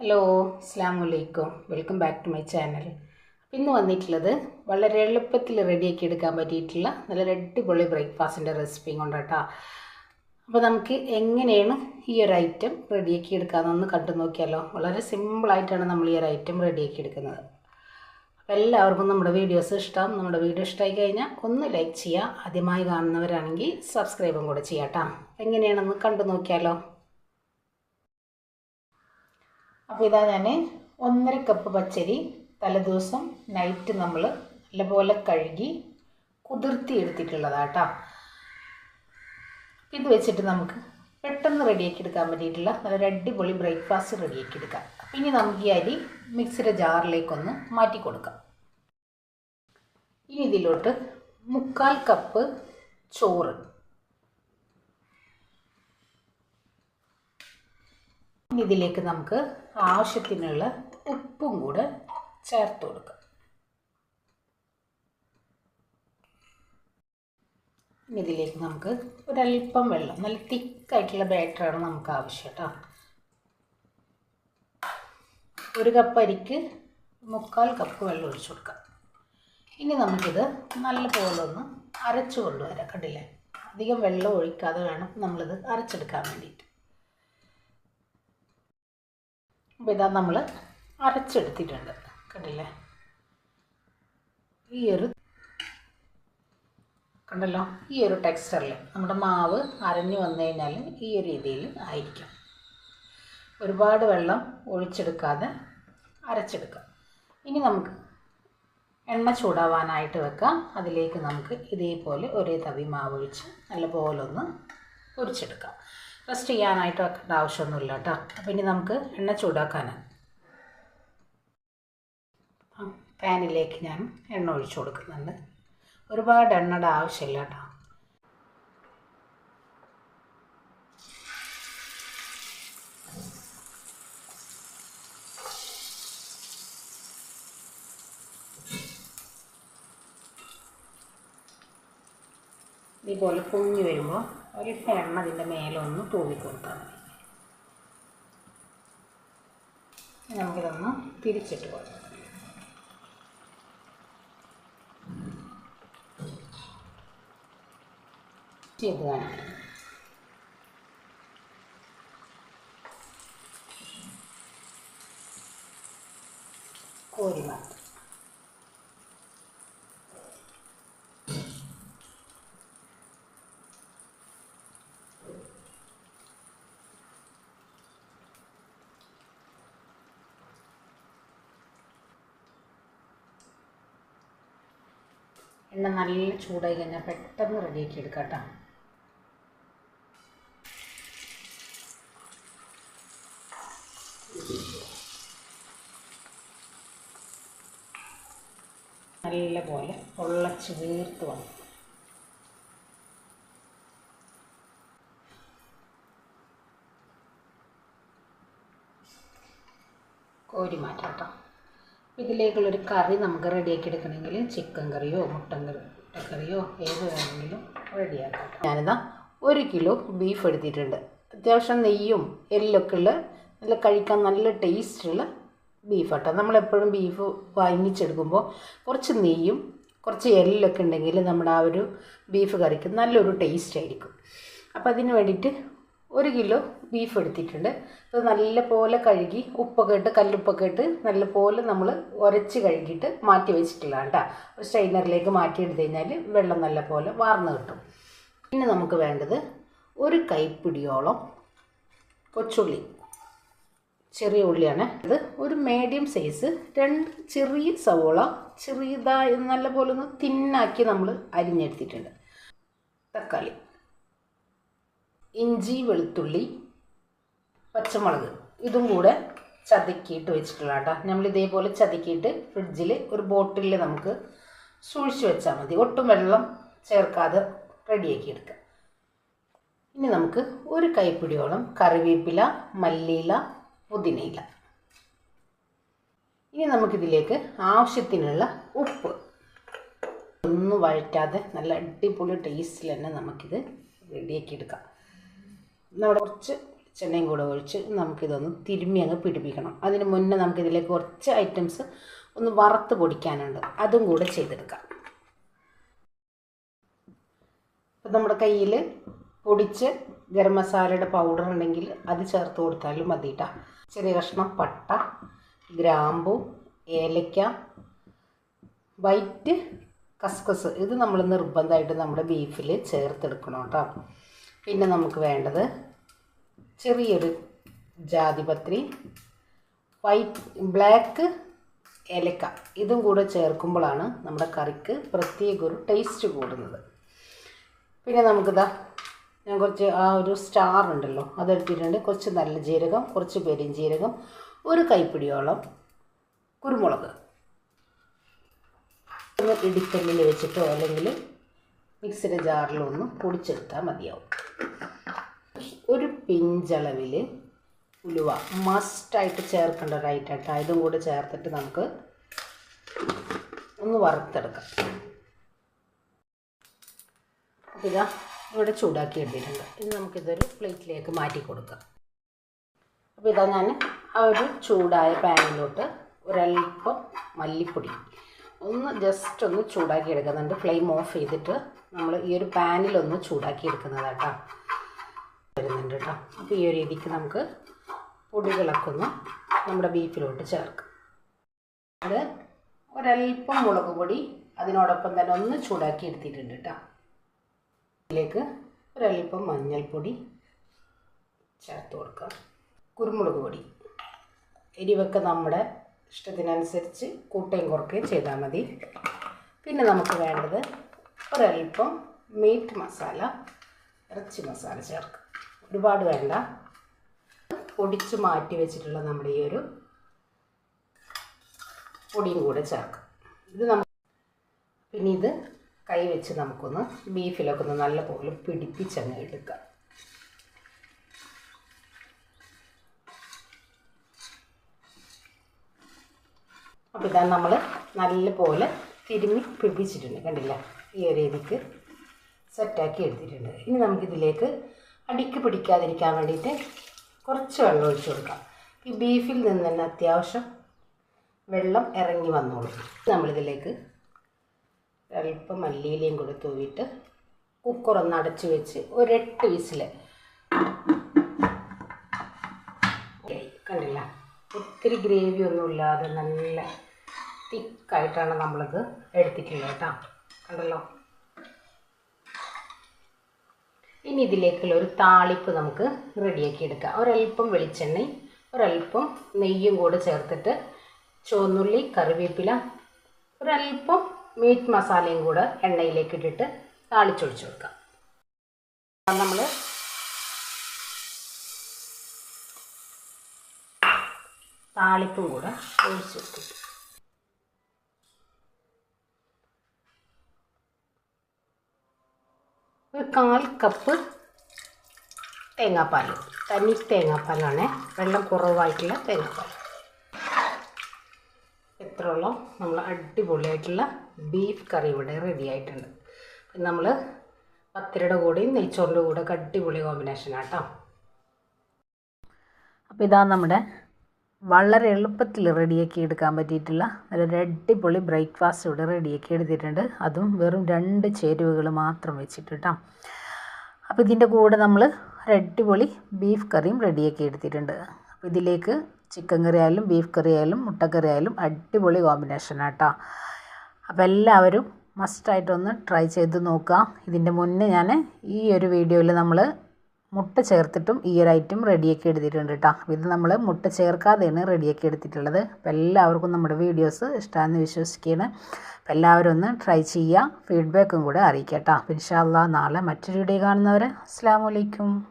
Hello അസ്സാം വലൈക്കും welcome back to my channel. ഇന്ന് വന്നിട്ടുള്ളത് വളരെ എളുപ്പത്തിൽ റെഡിയാക്കി എടുക്കാൻ പറ്റിയിട്ടുള്ള നല്ല അടിപൊളി ബ്രേക്ക്ഫാസ്റ്റിന്റെ റെസിപ്പിയും കൊണ്ടാട്ടോ. അപ്പോൾ നമുക്ക് എങ്ങനെയാണ് ഈ ഒരു ഐറ്റം റെഡിയാക്കി എടുക്കാമെന്നൊന്ന് കണ്ടു നോക്കിയാലോ. വളരെ സിമ്പിളായിട്ടാണ് നമ്മൾ ഈ ഒരു ഐറ്റം റെഡിയാക്കി എടുക്കുന്നത്. അപ്പോൾ എല്ലാവർക്കും നമ്മുടെ വീഡിയോസ് ഇഷ്ടം. നമ്മുടെ വീഡിയോ ഇഷ്ടമായി കഴിഞ്ഞാൽ ഒന്ന് ലൈക്ക് ചെയ്യുക. ആദ്യമായി കാണുന്നവരാണെങ്കിൽ സബ്സ്ക്രൈബും കൂടെ ചെയ്യാം കേട്ടോ എങ്ങനെയാണെന്ന് കണ്ടു നോക്കിയാലോ. അപ്പോൾ ഇതാ ഞാൻ ഒന്നര കപ്പ് പച്ചരി തലേദിവസം നൈറ്റ് നമ്മൾ നല്ലപോലെ കഴുകി കുതിർത്തി എടുത്തിട്ടുള്ളതാട്ടോ. ഇത് വെച്ചിട്ട് നമുക്ക് പെട്ടെന്ന് റെഡിയാക്കി എടുക്കാൻ പറ്റിയിട്ടുള്ള നല്ലൊരു അടിപൊളി ബ്രേക്ക്ഫാസ്റ്റ് റെഡിയാക്കി എടുക്കാം. ഇനി നമുക്ക് ഈ അരി മിക്സിയുടെ ജാറിലേക്കൊന്ന് മാറ്റി കൊടുക്കാം. ഇനി ഇതിലോട്ട് മുക്കാൽ കപ്പ് ചോറ്. ഇനി ഇതിലേക്ക് നമുക്ക് ആവശ്യത്തിനുള്ള ഉപ്പും കൂടെ ചേർത്ത് കൊടുക്കാം. ഇനി ഇതിലേക്ക് നമുക്ക് ഒരല്പം വെള്ളം നല്ല തിക്കായിട്ടുള്ള ബാറ്ററാണ് നമുക്ക് ആവശ്യം കേട്ടോ ഒരു കപ്പ് അരിക്ക് മുക്കാൽ കപ്പ് വെള്ളം ഒഴിച്ചു കൊടുക്കാം. ഇനി നമുക്കിത് നല്ലപോലെ ഒന്ന് അരച്ചു കൊണ്ടുവരാം കണ്ടില്ലേ? അധികം വെള്ളം ഒഴിക്കാതെ വേണം നമ്മളിത് അരച്ചെടുക്കാൻ വേണ്ടിയിട്ട്. അപ്പോൾ ഇതാ നമ്മൾ അരച്ചെടുത്തിട്ടുണ്ട്. കണ്ടില്ലേ? ഈ ഒരു കണ്ടല്ലോ? ഈ ഒരു ടെക്സ്ചറിൽ നമ്മുടെ മാവ് അരഞ്ഞു വന്നു കഴിഞ്ഞാൽ ഈ ഒരു രീതിയിൽ ആയിരിക്കും. ഒരുപാട് വെള്ളം ഒഴിച്ചെടുക്കാതെ അരച്ചെടുക്കാം. ഇനി നമുക്ക് എണ്ണ ചൂടാവാനായിട്ട് വെക്കാം. അതിലേക്ക് നമുക്ക് ഇതേപോലെ ഒരേ തവി മാവ് ഒഴിച്ച് നല്ലപോലെ ഒന്ന് പൊരിച്ചെടുക്കാം. റെസ്റ്റ് ചെയ്യാനായിട്ട് വെക്കേണ്ട ആവശ്യമൊന്നുമില്ല കേട്ടോ. അപ്പം ഇനി നമുക്ക് എണ്ണ ചൂടാക്കാനാണ് പാനിലേക്ക് ഞാൻ എണ്ണ ഒഴിച്ചു കൊടുക്കുന്നുണ്ട്. ഒരുപാട് എണ്ണയുടെ ആവശ്യമില്ല കേട്ടോ. ഇതുപോലെ പൊങ്ങി വരുമ്പോൾ ഒരിട്ട എണ്ണ അതിന്റെ മേലെ ഒന്ന് തൂവി കൊടുത്താൽ മതി. നമുക്കിതൊന്ന് തിരിച്ചിട്ട് കൊടുക്കാം. ചെയ്ത് കാണിക്കാം കോരി എണ്ണ നല്ല ചൂടായി കഴിഞ്ഞാൽ പെട്ടെന്ന് റെഡിയാക്കി എടുക്കാം കേട്ടോ. നല്ല പോലെ പൊള്ളച്ച് വീർത്ത് വന്നു കോരി മാറ്റാം കേട്ടോ ഇതിലേക്കുള്ളൊരു കറി നമുക്ക് റെഡിയാക്കി എടുക്കണമെങ്കിൽ ചിക്കൻ കറിയോ മുട്ടൻ കറി മുട്ടക്കറിയോ ഏത് വേണമെങ്കിലും റെഡിയാക്കാം. ഞാനിതാ ഒരു കിലോ ബീഫ് എടുത്തിട്ടുണ്ട്. അത്യാവശ്യം നെയ്യും എല്ലൊക്കെ ഉള്ള നല്ല കഴിക്കാൻ നല്ല ടേസ്റ്റുള്ള ബീഫ് കേട്ടോ നമ്മളെപ്പോഴും ബീഫ് വാങ്ങിച്ചെടുക്കുമ്പോൾ കുറച്ച് നെയ്യും കുറച്ച് എല്ലൊക്കെ ഉണ്ടെങ്കിൽ നമ്മുടെ ആ ഒരു ബീഫ് കറിക്ക് നല്ലൊരു ടേസ്റ്റ് ആയിരിക്കും. അപ്പോൾ അതിന് വേണ്ടിയിട്ട് ഒരു കിലോ ബീഫ് എടുത്തിട്ടുണ്ട്. അത് നല്ലപോലെ കഴുകി ഉപ്പൊക്കെ ഇട്ട് കല്ലുപ്പൊക്കെ ഇട്ട് നല്ലപോലെ നമ്മൾ ഉരച്ച് കഴുകിയിട്ട് മാറ്റി വെച്ചിട്ടുള്ളതാണ് കേട്ടോ സ്ട്രെയിനറിലേക്ക് മാറ്റി എടുത്തു കഴിഞ്ഞാൽ വെള്ളം നല്ലപോലെ വാർന്ന് കിട്ടും. പിന്നെ നമുക്ക് വേണ്ടത് ഒരു കൈപ്പിടിയോളം കൊച്ചുള്ളി. ചെറിയ ഉള്ളിയാണ്. ഇത് ഒരു മീഡിയം സൈസ് രണ്ട് ചെറിയ സവോള ചെറിയതായി നല്ലപോലെ ഒന്ന് തിന്നാക്കി നമ്മൾ അരിഞ്ഞെടുത്തിട്ടുണ്ട്. തക്കാളി. ഇഞ്ചി വെളുത്തുള്ളി പച്ചമുളക്. ഇതും കൂടെ ചതുക്കിയിട്ട് വെച്ചിട്ടുള്ള കേട്ടോ. നമ്മൾ ഇതേപോലെ ചതുക്കിയിട്ട് ഫ്രിഡ്ജിൽ ഒരു ബോട്ടിലിൽ നമുക്ക് സൂക്ഷിച്ച് വെച്ചാൽ മതി. ഒട്ടും വെള്ളം ചേർക്കാതെ റെഡിയാക്കി എടുക്കുക ഇനി നമുക്ക് ഒരു കൈപ്പിടിയോളം കറിവേപ്പില മല്ലിയില പുതിനയില. ഇനി നമുക്കിതിലേക്ക് ആവശ്യത്തിനുള്ള ഉപ്പ്. ഒന്നും വഴറ്റാതെ നല്ല അടിപൊളി ടേസ്റ്റിൽ തന്നെ നമുക്കിത് റെഡിയാക്കി എടുക്കാം. നമ്മുടെ കുറച്ച് ചെണ്ണയും കൂടെ ഒഴിച്ച് നമുക്കിതൊന്ന് തിരുമ്മി അങ്ങ് പിടിപ്പിക്കണം. അതിന് മുന്നേ നമുക്കിതിലേക്ക് കുറച്ച് ഐറ്റംസ് ഒന്ന് വറുത്ത് പൊടിക്കാനുണ്ട്. അതും കൂടെ ചെയ്തെടുക്കാം. ഇപ്പം നമ്മുടെ കയ്യിൽ പൊടിച്ച് ഗരം മസാലയുടെ പൗഡർ ഉണ്ടെങ്കിൽ അത് ചേർത്ത് കൊടുത്താലും മതി കേട്ടോ ചെറിയ കഷ്ണം പട്ട ഗ്രാമ്പു ഏലക്ക വൈറ്റ് കസ്കസ്. ഇത് നമ്മൾ നിർബന്ധമായിട്ട് നമ്മുടെ ബീഫിൽ ചേർത്തെടുക്കണം കേട്ടോ പിന്നെ നമുക്ക് വേണ്ടത് ചെറിയൊരു ജാതിപത്രി വൈറ്റ് ബ്ലാക്ക് ഏലക്ക. ഇതും കൂടെ ചേർക്കുമ്പോഴാണ് നമ്മുടെ കറിക്ക് പ്രത്യേക ഒരു ടേസ്റ്റ് കൂടുന്നത്. പിന്നെ നമുക്കിതാ ഞാൻ കുറച്ച് ആ ഒരു സ്റ്റാർ ഉണ്ടല്ലോ അതെടുത്തിട്ടുണ്ട് കുറച്ച് നല്ല ജീരകം കുറച്ച് പെരിഞ്ജീരകം ഒരു കൈപ്പിടിയോളം കുരുമുളക്. ഇടിക്കല്ലിൽ വെച്ചിട്ടോ അല്ലെങ്കിൽ മിക്സിയുടെ ജാറിലോ ഒന്ന് പൊടിച്ചെടുത്താൽ മതിയാവും. പിഞ്ചളവിൽ ഉലുവ മസ്റ്റായിട്ട് ചേർക്കേണ്ട ഒരു ഐറ്റം കേട്ടോ ഇതും കൂടെ ചേർത്തിട്ട് നമുക്ക് ഒന്ന് വറുത്തെടുക്കാം. ഇതാ ഇവിടെ ചൂടാക്കി എടുത്തിട്ടുണ്ട്. ഇനി നമുക്കിതൊരു പ്ലേറ്റിലേക്ക് മാറ്റി കൊടുക്കാം. അപ്പോൾ ഇതാ ഞാൻ ആ ഒരു ചൂടായ പാനിലോട്ട് ഒരല്പം മല്ലിപ്പൊടി ഒന്ന് ജസ്റ്റ് ഒന്ന് ചൂടാക്കി എടുക്കുന്നുണ്ട്. ഫ്ലെയിം ഓഫ് ചെയ്തിട്ട് നമ്മൾ ഈ ഒരു പാനിലൊന്ന് ചൂടാക്കി എടുക്കുന്നത് കേട്ടോ വരുന്നുണ്ട് കേട്ടോ. അപ്പോൾ ഈ ഒരു രീതിക്ക് നമുക്ക് പൊടികളൊക്കെ ഒന്ന് നമ്മുടെ ബീഫിലോട്ട് ചേർക്കാം. അത് ഒരല്പം മുളക് പൊടി അതിനോടൊപ്പം തന്നെ ഒന്ന് ചൂടാക്കി എടുത്തിട്ടുണ്ട് കേട്ടോ. ഇതിലേക്ക് ഒരല്പം മഞ്ഞൾപ്പൊടി ചേർത്ത് കൊടുക്കാം. കുരുമുളക് പൊടി. എരിവൊക്കെ നമ്മുടെ ഇഷ്ടത്തിനനുസരിച്ച് കൂട്ടുകയും കുറയ്ക്കുകയും ചെയ്താൽ മതി. പിന്നെ നമുക്ക് വേണ്ടത് ഒരൽപ്പം മീറ്റ് മസാല ഇറച്ചി മസാല ചേർക്കാം. ഒരുപാട് വേണ്ട. പൊടിച്ച് മാറ്റി വെച്ചിട്ടുള്ള നമ്മുടെ ഈ ഒരു പൊടിയും കൂടെ ചേർക്കാം. ഇത് നമുക്ക് പിന്നെ ഇത് കൈ വെച്ച് നമുക്കൊന്ന് ബീഫിലൊക്കെ ഒന്ന് നല്ലപോലെ പിടിപ്പിച്ചങ്ങ് എടുക്കാം. അപ്പോൾ ഇതാ നമ്മൾ നല്ലപോലെ തിരുമ്മി പിടിപ്പിച്ചിട്ടുണ്ട്. കണ്ടില്ല? ഈ ഒരു രീതിക്ക് സെറ്റാക്കി എടുത്തിട്ടുണ്ട്. ഇനി നമുക്കിതിലേക്ക് അടിക്ക് പിടിക്കാതിരിക്കാൻ വേണ്ടിയിട്ട് കുറച്ച് വെള്ളം ഒഴിച്ച് കൊടുക്കാം. ഈ ബീഫിൽ നിന്ന് തന്നെ അത്യാവശ്യം വെള്ളം ഇറങ്ങി വന്നോളും. നമ്മളിതിലേക്ക് അല്പം മല്ലിയിലയും കൂടെ തൂവിയിട്ട് കുക്കറൊന്ന് അടച്ച് വെച്ച് ഒരെട്ട് വിസിൽ കണ്ടില്ല. ഒത്തിരി ഗ്രേവി ഒന്നും ഇല്ലാതെ നല്ല തിക്കായിട്ടാണ് നമ്മളിത് എടുത്തിട്ടുള്ളത് കേട്ടോ. കണ്ടല്ലോ? ഇനി ഇതിലേക്കുള്ള ഒരു താളിപ്പ് നമുക്ക് റെഡിയാക്കി എടുക്കാം. ഒരല്പം വെളിച്ചെണ്ണയും ഒരല്പം നെയ്യും കൂടെ ചേർത്തിട്ട് ചുവന്നുള്ളി കറിവേപ്പില ഒരല്പം മീറ്റ് മസാലയും കൂടെ എണ്ണയിലേക്ക് ഇട്ടിട്ട് താളിച്ചൊഴിച്ചു കൊടുക്കാം. നമ്മൾ താളിപ്പും കൂടെ ഒഴിച്ചു കൊടുക്കും. ഒരു കാൽ കപ്പ് തേങ്ങാപ്പാൽ. തനി തേങ്ങാപ്പാലാണ്. വെള്ളം കുറവായിട്ടുള്ള തേങ്ങാപ്പാൽ. എത്രയോളം നമ്മൾ അടിപൊളിയായിട്ടുള്ള ബീഫ് കറി ഇവിടെ റെഡി ആയിട്ടുണ്ട്. നമ്മൾ പത്തിരയുടെ കൂടെയും നെയ്ച്ചോറിന്റെ കൂടെ അടിപൊളി കോമ്പിനേഷനാണ് കേട്ടോ അപ്പോൾ ഇതാ നമ്മുടെ വളരെ എളുപ്പത്തിൽ റെഡിയാക്കി എടുക്കാൻ പറ്റിയിട്ടുള്ള നല്ലൊരു അടിപൊളി ബ്രേക്ക്ഫാസ്റ്റ് ഇവിടെ റെഡിയാക്കി എടുത്തിട്ടുണ്ട്. അതും വെറും രണ്ട് ചേരുവകൾ മാത്രം വെച്ചിട്ട് കേട്ടോ അപ്പോൾ ഇതിന്റെ കൂടെ നമ്മൾ അടിപൊളി ബീഫ് കറിയും റെഡിയാക്കി എടുത്തിട്ടുണ്ട്. അപ്പോൾ ഇതിലേക്ക് ചിക്കൻ കറി ആയാലും ബീഫ് കറി ആയാലും മുട്ടക്കറി ആയാലും അടിപൊളി കോമ്പിനേഷനാണ് കേട്ടോ അപ്പോൾ എല്ലാവരും മസ്റ്റായിട്ടൊന്ന് ട്രൈ ചെയ്ത് നോക്കുക. ഇതിന്റെ മുന്നേ ഞാൻ ഈ ഒരു വീഡിയോയിൽ നമ്മൾ മുട്ട ചേർത്തിട്ടും ഈ ഒരു ഐറ്റം റെഡിയാക്കി എടുത്തിട്ടുണ്ട് കേട്ടോ ഇത് നമ്മൾ മുട്ട ചേർക്കാതെയാണ് റെഡിയാക്കി എടുത്തിട്ടുള്ളത്. അപ്പോൾ എല്ലാവർക്കും നമ്മുടെ വീഡിയോസ് ഇഷ്ടമാണെന്ന് വിശ്വസിക്കുകയാണ്. അപ്പോൾ എല്ലാവരും ഒന്ന് ട്രൈ ചെയ്യുക. ഫീഡ്ബാക്കും കൂടെ അറിയിക്കാം കേട്ടോ അപ്പോൾ നാളെ മറ്റൊരു വീഡിയോ കാണുന്നവരെ അസ്സാം വലൈക്കും